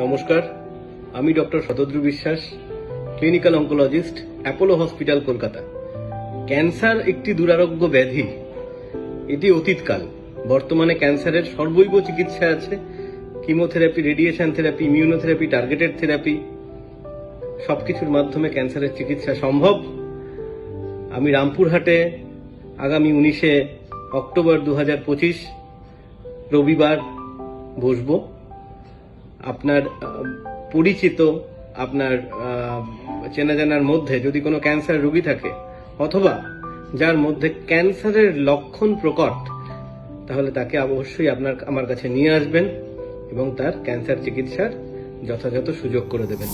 নমস্কার, আমি doctor Shatadru Biswas clinical oncologist Apollo hospital Kolkata. Cancer একটি দুরারোগ্য ব্যাধি। এটি অতীতকাল। বর্তমানে ক্যান্সারের সর্বৈব চিকিৎসা আছে। Chemotherapy radiation therapy immunotherapy targeted therapy সবকিছুর মাধ্যমে ক্যান্সারের চিকিৎসা সম্ভব। আমি রামপুরহাটে আগামী উনিশে অক্টোবর দু হাজার পঁচিশ রবিবার বসবো। আপনার পরিচিত আপনার চেনা জানার মধ্যে যদি কোনো ক্যান্সার রোগী থাকে, অথবা যার মধ্যে ক্যান্সারের লক্ষণ প্রকট, তাহলে তাকে অবশ্যই আপনার, আমার কাছে নিয়ে আসবেন এবং তার ক্যান্সার চিকিৎসার যথাযথ সুযোগ করে দেবেন।